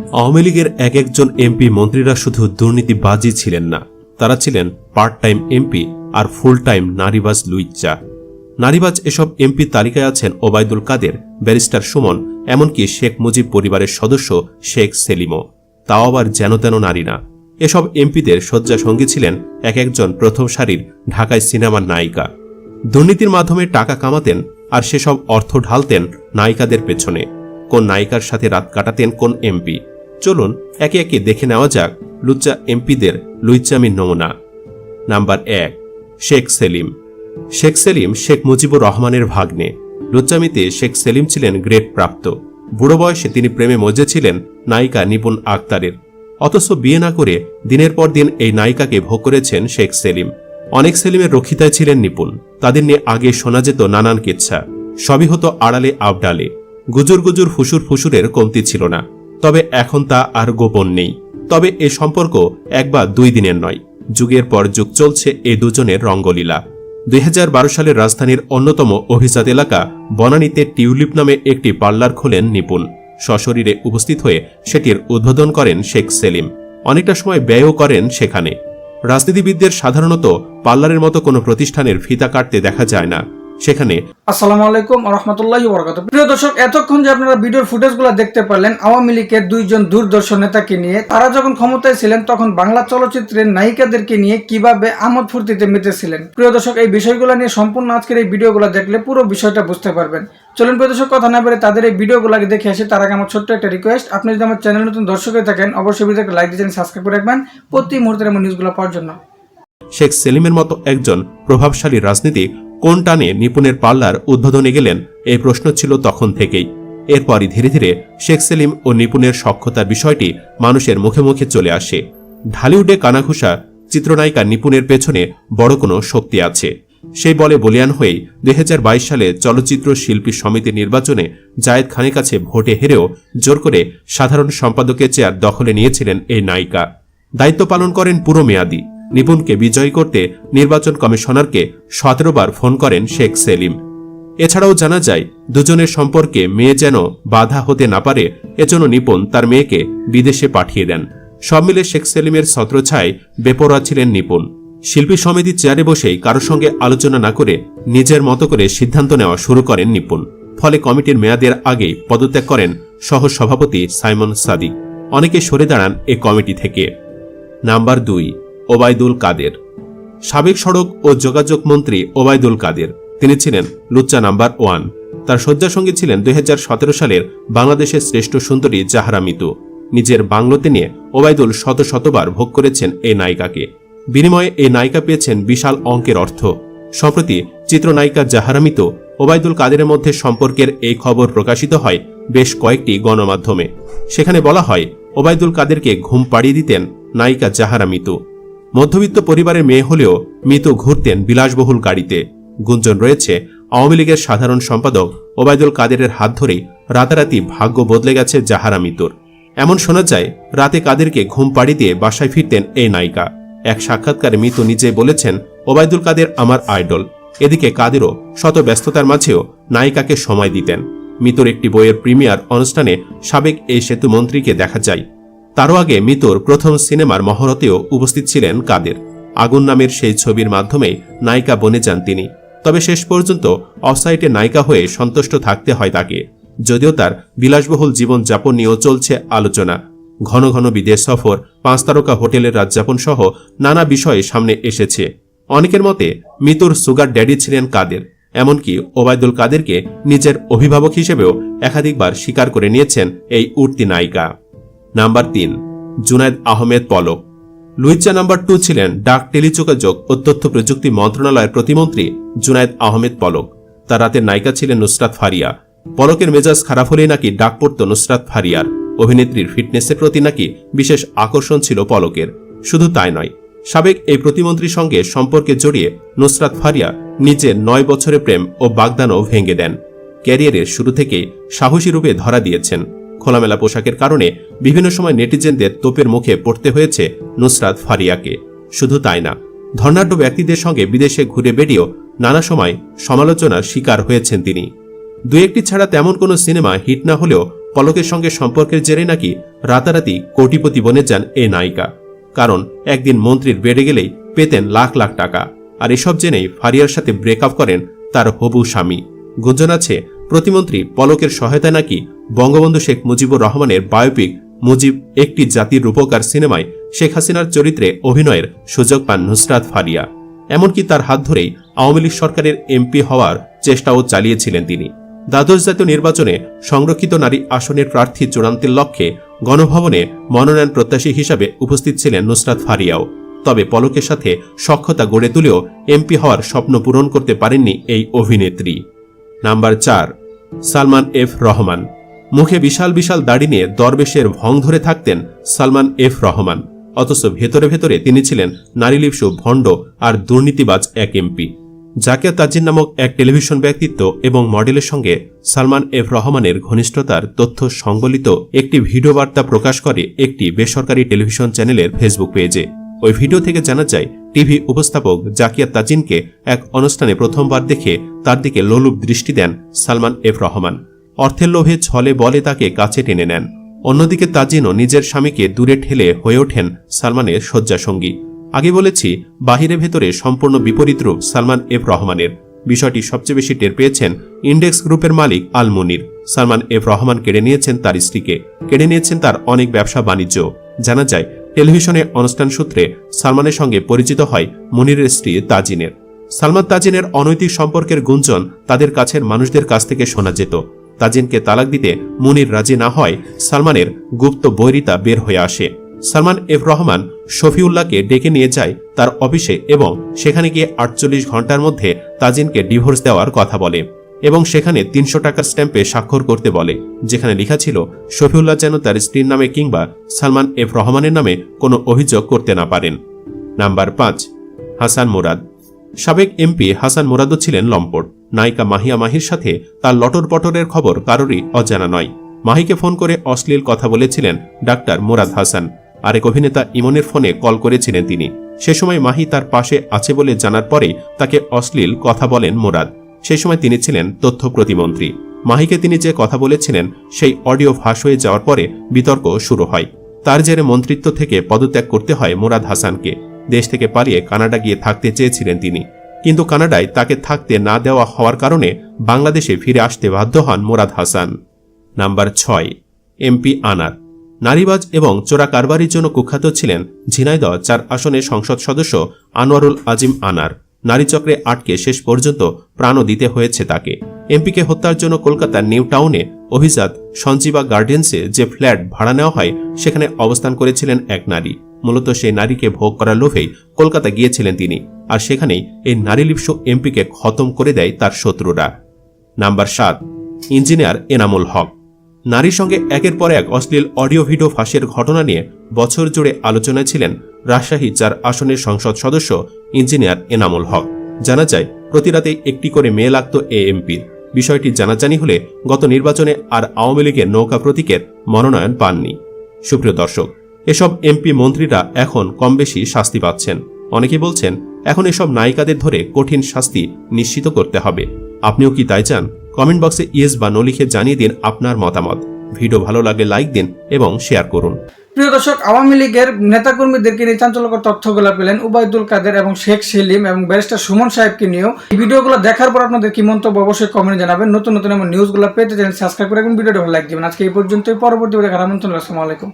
আওয়ামী লীগের এক একজন এমপি মন্ত্রীরা শুধু দুর্নীতিবাজই ছিলেন না, তারা ছিলেন পার্ট টাইম এমপি আর ফুল টাইম নারীবাজ লুইচ্চা। নারীবাজ এসব এমপি তালিকায় আছেন ওবায়দুল কাদের, ব্যারিস্টার সুমন, এমনকি শেখ মুজিব পরিবারের সদস্য শেখ সেলিমও। তাও আবার যেন তেন নারী না। এসব এমপিদের শয্যা সঙ্গী ছিলেন এক একজন প্রথম সারির ঢাকায় সিনেমার নায়িকা। দুর্নীতির মাধ্যমে টাকা কামাতেন আর সেসব অর্থ ঢালতেন নায়িকাদের পেছনে। কোন নায়িকার সাথে রাত কাটাতেন কোন এমপি। চলুন, একে একে দেখে নেওয়া যাক লুচ্চা এমপিদের লুইচামির নমুনা। নাম্বার এক, শেখ সেলিম। শেখ সেলিম শেখ মুজিবুর রহমানের ভাগ্নে। লুচ্চামিতে শেখ সেলিম ছিলেন গ্রেড প্রাপ্ত। বুড়ো বয়সে তিনি প্রেমে মজেছিলেন নায়িকা নিপুণ আক্তারের। অথচ বিয়ে না করে দিনের পর দিন এই নায়িকাকে ভোগ করেছেন শেখ সেলিম। অনেক সেলিমের রক্ষিতায় ছিলেন নিপুণ। তাদের নিয়ে আগে শোনা যেত নানান কেচ্ছা। সবই হতো আড়ালে আবডালে। গুজুর গুজুর ফুসুর ফুসুরের কমতি ছিল না। তবে এখন তা আর গোপন নেই। তবে এ সম্পর্ক এক বা দুই দিনের নয়। যুগের পর যুগ চলছে এ দুজনের রঙ্গলীলা। দুই হাজার বারো সালের রাজধানীর অন্যতম অভিজাত এলাকা বনানীতে টিউলিপ নামে একটি পার্লার খোলেন নিপুণ। সশরীরে উপস্থিত হয়ে সেটির উদ্বোধন করেন শেখ সেলিম। অনেকটা সময় ব্যয়ও করেন সেখানে। রাজনীতিবিদদের সাধারণত পার্লারের মতো কোনো প্রতিষ্ঠানের ফিতা কাটতে দেখা যায় না। সেখানে। আসসালামু আলাইকুম রহমতুল্লাহ বরকাত প্রিয় দর্শক এতক্ষণ যে আপনারা ভিডিওর ফুটেজগুলো দেখতে পারলেন আওয়ামী লীগের দুইজন দূরদর্শ নেতাকে নিয়ে তারা যখন ক্ষমতায় ছিলেন তখন বাংলা চলচ্চিত্রের নায়িকাদেরকে নিয়ে কীভাবে আমোদ ফুর্তিতে মেতেছিলেন? প্রিয় দর্শক এই বিষয়গুলো নিয়ে সম্পূর্ণ আজকের এই ভিডিও ভিডিওগুলো দেখলে পুরো বিষয়টা বুঝতে পারবেন। চলুন প্রিয় দর্শক কথা না বলে তাদের এই ভিডিওগুলোকে দেখে আসে। তার আগে আমার ছোট্ট একটা রিকোয়েস্ট আপনি যদি আমার চ্যানেল নতুন দর্শক হয়ে থাকেন অবশ্যই ভিডিওকে লাইক দিয়ে সাবস্ক্রাইব করে রাখবেন। প্রতি মুহূর্তের এমন নিউজগুলো পাওয়ার জন্য। শেখ সেলিমের মতো একজন প্রভাবশালী রাজনীতিক কোন টানে নিপুণের পাল্লার উদ্বোধনে গেলেন, এই প্রশ্ন ছিল তখন থেকেই। এরপরই ধীরে ধীরে শেখ সেলিম ও নিপুণের সক্ষতার বিষয়টি মানুষের মুখে মুখে চলে আসে। ঢালিউডে কানাঘুষা চিত্রনায়িকা নিপুণের পেছনে বড় কোনো শক্তি আছে। সেই বলে বলিয়ান হয়েই দুই হাজার বাইশ সালে চলচ্চিত্র শিল্পী সমিতি নির্বাচনে জায়েদ খানের কাছে ভোটে হেরেও জোর করে সাধারণ সম্পাদকের চেয়ার দখলে নিয়েছিলেন এই নায়িকা। দায়িত্ব পালন করেন পুরো মেয়াদী। নিপুণকে বিজয়ী করতে নির্বাচন কমিশনারকে সতেরো বার ফোন করেন শেখ সেলিম। এছাড়াও জানা যায়, দুজনের সম্পর্কে মেয়ে যেন বাধা হতে না পারে, এজন্য নিপুণ তার মেয়েকে বিদেশে পাঠিয়ে দেন। সব মিলে শেখ সেলিমের ছত্রছায় বেপরোয়া ছিলেন নিপুণ। শিল্পী সমিতির চেয়ারে বসেই কারও সঙ্গে আলোচনা না করে নিজের মতো করে সিদ্ধান্ত নেওয়া শুরু করেন নিপুণ। ফলে কমিটির মেয়াদের আগেই পদত্যাগ করেন সহ সভাপতি সাইমন সাদিক। অনেকে সরে দাঁড়ান এ কমিটি থেকে। নাম্বার দুই ওবায়দুল কাদের। সাবেক সড়ক ও যোগাযোগ মন্ত্রী ওবায়দুল কাদের। তিনি ছিলেন লুচ্চা নাম্বার ওয়ান। তার শয্যাসঙ্গী ছিলেন দুই হাজার সতেরো সালের বাংলাদেশের শ্রেষ্ঠ সুন্দরী জাহারা মিতু। নিজের বাংলোতে নিয়ে ওবায়দুল শত শতবার ভোগ করেছেন এই নায়িকাকে। বিনিময়ে এই নায়িকা পেয়েছেন বিশাল অঙ্কের অর্থ। সম্প্রতি চিত্রনায়িকা জাহারা মিতু ওবায়দুল কাদেরের মধ্যে সম্পর্কের এই খবর প্রকাশিত হয় বেশ কয়েকটি গণমাধ্যমে। সেখানে বলা হয়, ওবায়দুল কাদেরকে ঘুম পাড়িয়ে দিতেন নায়িকা জাহারা মিতু। মধ্যবিত্ত পরিবারের মেয়ে হলেও মিতু ঘুরতেন বিলাসবহুল গাড়িতে। গুঞ্জন রয়েছে, আওয়ামী লীগের সাধারণ সম্পাদক ওবায়দুল কাদেরের হাত ধরেই রাতারাতি ভাগ্য বদলে গেছে জাহারা মিতুর। এমন শোনা যায়, রাতে কাদেরকে ঘুম পাড়ি দিয়ে বাসায় ফিরতেন এই নায়িকা। এক সাক্ষাৎকারে মিতু নিজে বলেছেন, ওবায়দুল কাদের আমার আইডল। এদিকে কাদেরও শত ব্যস্ততার মাঝেও নায়িকাকে সময় দিতেন। মিতুর একটি বইয়ের প্রিমিয়ার অনুষ্ঠানে সাবেক এই সেতু মন্ত্রীকে দেখা যায়। তারও আগে মিতুর প্রথম সিনেমার মহরতেও উপস্থিত ছিলেন কাদের। আগুন নামের সেই ছবির মাধ্যমে নায়িকা বনে যান তিনি। তবে শেষ পর্যন্ত অফসাইটে নায়িকা হয়ে সন্তুষ্ট থাকতে হয় তাকে। যদিও তার বিলাসবহুল জীবন যাপন নিয়েও চলছে আলোচনা। ঘন ঘন বিদেশ সফর, পাঁচ তারকা হোটেলের রাতযাপন সহ নানা বিষয়ে সামনে এসেছে। অনেকের মতে, মিতুর সুগার ড্যাডি ছিলেন কাদের। এমনকি ওবায়দুল কাদেরকে নিজের অভিভাবক হিসেবেও একাধিকবার স্বীকার করে নিয়েছেন এই উঠতি নায়িকা। নাম্বার তিন জুনায়দ আহমেদ পলক। লুইচা নাম্বার টু ছিলেন ডাক টেলিযোগাযোগ ও তথ্য প্রযুক্তি মন্ত্রণালয়ের প্রতিমন্ত্রী জুনায়দ আহমেদ পলক। তার রাতের নায়িকা ছিলেন নুসরাত ফারিয়া। পলকের মেজাজ খারাপ হলেই নাকি ডাক পড়ত নুসরাত ফারিয়ার। অভিনেত্রীর ফিটনেসের প্রতি নাকি বিশেষ আকর্ষণ ছিল পলকের। শুধু তাই নয়, সাবেক এই প্রতিমন্ত্রীর সঙ্গে সম্পর্কে জড়িয়ে নুসরাত ফারিয়া নিজের নয় বছরের প্রেম ও বাগদানও ভেঙে দেন। ক্যারিয়ারের শুরু থেকে সাহসী রূপে ধরা দিয়েছেন। খোলামেলা পোশাকের কারণে বিভিন্ন সময় নেটিজেনদের তোপের মুখে পড়তে হয়েছে নুসরাত ফারিয়াকে। শুধু তাই না ধর্নাঢ্য ব্যক্তিদের সঙ্গে বিদেশে ঘুরে বেরিয়েও নানা সময় সমালোচনার শিকার হয়েছেন তিনি। দু একটি ছাড়া তেমন কোনো সিনেমা হিট না হলেও পলকের সঙ্গে সম্পর্কের জেরে নাকি রাতারাতি কোটিপতি বনে যান এই নায়িকা। কারণ একদিন মন্ত্রীর বেড়ে গেলেই পেতেন লাখ লাখ টাকা, আর এসব জেনেই ফারিয়ার সাথে ব্রেকআপ করেন তার হবু স্বামী। গুঞ্জন আছে, প্রতিমন্ত্রী পলকের সহায়তায় নাকি বঙ্গবন্ধু শেখ মুজিবুর রহমানের বায়োপিক মুজিব একটি জাতির রূপকার সিনেমায় শেখ হাসিনার চরিত্রে অভিনয়ের সুযোগ পান নুসরাত ফারিয়া। এমনকি তার হাত ধরেই আওয়ামী লীগ সরকারের এমপি হওয়ার চেষ্টাও চালিয়েছিলেন তিনি। দ্বাদশ জাতীয় নির্বাচনে সংরক্ষিত নারী আসনের প্রার্থী চূড়ান্তের লক্ষ্যে গণভবনে মনোনয়ন প্রত্যাশী হিসাবে উপস্থিত ছিলেন নুসরাত ফারিয়াও। তবে পলকের সাথে সক্ষতা গড়ে তুলেও এমপি হওয়ার স্বপ্ন পূরণ করতে পারেননি এই অভিনেত্রী। নাম্বার চার, সালমান এফ রহমান। মুখে বিশাল বিশাল দাড়ি নিয়ে দরবেশের ভং ধরে থাকতেন সালমান এফ রহমান। অথচ ভেতরে ভেতরে তিনি ছিলেন নারীলিপসু ভণ্ড আর দুর্নীতিবাজ এক এমপি। জাকিয়া তাজিন নামক এক টেলিভিশন ব্যক্তিত্ব এবং মডেলের সঙ্গে সালমান এফ রহমানের ঘনিষ্ঠতার তথ্য সংবলিত একটি ভিডিও বার্তা প্রকাশ করে একটি বেসরকারি টেলিভিশন চ্যানেলের ফেসবুক পেজে। ওই ভিডিও থেকে জানা যায়, টিভি উপস্থাপক জাকিয়া তাজিনকে এক অনুষ্ঠানে প্রথমবার দেখে তার দিকে লোলুপ দৃষ্টি দেন সালমান এফ রহমান। অর্থের লোভে ছলে বলে তাকে কাছে টেনে নেন। অন্যদিকে তাজিনও নিজের স্বামীকে দূরে ঠেলে হয়ে ওঠেন সালমানের শয্যাসঙ্গী। আগে বলেছি, বাহিরে ভেতরে সম্পূর্ণ বিপরীত রূপ সালমান এফ রহমানের। বিষয়টি সবচেয়ে বেশি টের পেয়েছেন ইন্ডেক্স গ্রুপের মালিক আল মুনির। সালমান এফ রহমান কেড়ে নিয়েছেন তার স্ত্রীকে। কেড়ে নিয়েছেন তার অনেক ব্যবসা বাণিজ্য। জানা যায়, টেলিভিশনে অনুষ্ঠান সূত্রে সালমানের সঙ্গে পরিচিত হয় মুনিরের স্ত্রী তাজিনের। সালমান তাজিনের অনৈতিক সম্পর্কের গুঞ্জন তাদের কাছের মানুষদের কাছ থেকে শোনা যেত। তাজিনকে তালাক দিতে মুনির রাজি না হয়, সালমানের গুপ্ত বৈরিতা বের হয়ে আসে। সালমান এফ রহমান শফিউল্লাহকে ডেকে নিয়ে যায় তার অফিসে এবং সেখানে গিয়ে আটচল্লিশ ঘণ্টার মধ্যে তাজিনকে ডিভোর্স দেওয়ার কথা বলে এবং সেখানে তিনশো টাকার স্ট্যাম্পে স্বাক্ষর করতে বলে, যেখানে লেখা ছিল, শফিউল্লাহ যেন তার স্ত্রীর নামে কিংবা সালমান এফ রহমানের নামে কোনো অভিযোগ করতে না পারেন। নাম্বার পাঁচ, হাসান মুরাদ। সাবেক এমপি হাসান মুরাদও ছিলেন লম্পট। নায়িকা মাহিয়া মাহির সাথে তার লটর পটরের খবর কারোরই অজানা নয়। মাহিকে ফোন করে অশ্লীল কথা বলেছিলেন ডাক্তার মুরাদ হাসান। আরেক অভিনেতা ইমনের ফোনে কল করেছিলেন তিনি। সে সময় মাহি তার পাশে আছে বলে জানার পরে তাকে অশ্লীল কথা বলেন মুরাদ। সে সময় তিনি ছিলেন তথ্য প্রতিমন্ত্রী। মাহিকে তিনি যে কথা বলেছিলেন, সেই অডিও ফাঁস হয়ে যাওয়ার পরে বিতর্ক শুরু হয়। তার জেরে মন্ত্রিত্ব থেকে পদত্যাগ করতে হয় মুরাদ হাসানকে। দেশ থেকে পালিয়ে কানাডা গিয়ে থাকতে চেয়েছিলেন তিনি। কিন্তু কানাডায় তাকে থাকতে না দেওয়া হওয়ার কারণে বাংলাদেশে ফিরে আসতে বাধ্য হন মোরাদ হাসান। নাম্বার ছয়, এমপি আনার। নারীবাজ এবং চোরা কারবারির জন্য কুখ্যাত ছিলেন ঝিনাইদহ চার আসনের সংসদ সদস্য আনোয়ারুল আজিম আনার। নারীচক্রে আটকে শেষ পর্যন্ত প্রাণও দিতে হয়েছে তাকে। এমপিকে হত্যার জন্য কলকাতার নিউ টাউনে অভিজাত সঞ্জীবা গার্ডেন্সে যে ফ্ল্যাট ভাড়া নেওয়া হয়, সেখানে অবস্থান করেছিলেন এক নারী। মূলত সেই নারীকে ভোগ করার লোভেই কলকাতা গিয়েছিলেন তিনি, আর সেখানেই এই নারীলিপ্স এমপিকে খতম করে দেয় তার শত্রুরা। নাম্বার সাত, ইঞ্জিনিয়ার এনামুল হক। নারীর সঙ্গে একের পর এক অশ্লীল অডিও ভিডিও ফাঁসের ঘটনা নিয়ে বছর জুড়ে আলোচনায় ছিলেন রাজশাহী চার আসনের সংসদ সদস্য ইঞ্জিনিয়ার এনামুল হক। জানা যায়, প্রতি রাতে একটি করে মেয়ে লাগত এ এমপির বিষয়টি জানাজানি হলে গত নির্বাচনে আর আওয়ামী লীগের নৌকা প্রতীকের মনোনয়ন পাননি। সুপ্রিয় দর্শক, এসব এমপি মন্ত্রীরা এখন কম বেশি শাস্তি পাচ্ছেন। অনেকে বলছেন, এখন এসব নায়িকাদের ধরে কঠিন শাস্তি নিশ্চিত করতে হবে। আপনিও কি তাই চান? কমেন্ট বক্সে ইয়েস বা নো লিখে জানিয়ে দিন আপনার মতামত। ভিডিও ভালো লাগে লাইক দিন এবং শেয়ার করুন। প্রিয় দর্শক, আওয়ামী লীগের নেতাকর্মীদেরকে নিয়ে চাঞ্চল্যকর তথ্যগুলো পেলেন উবায়দুল কাদের এবং শেখ সেলিম এবং ব্যারিস্টার সুমন সাহেবকে নিয়েও। এই ভিডিওগুলো দেখার পর আপনাদের কি মন্তব্য অবশ্যই কমেন্ট জানাবেন। নতুন নতুন এমন নিউজগুলো পেতে চ্যানেল সাবস্ক্রাইব করে এবং ভিডিওটা ভালো লাইক দিবেন। আজকে এই পর্যন্তই। পরবর্তী দেখার আমন্ত্রণ আসসালামু আলাইকুম।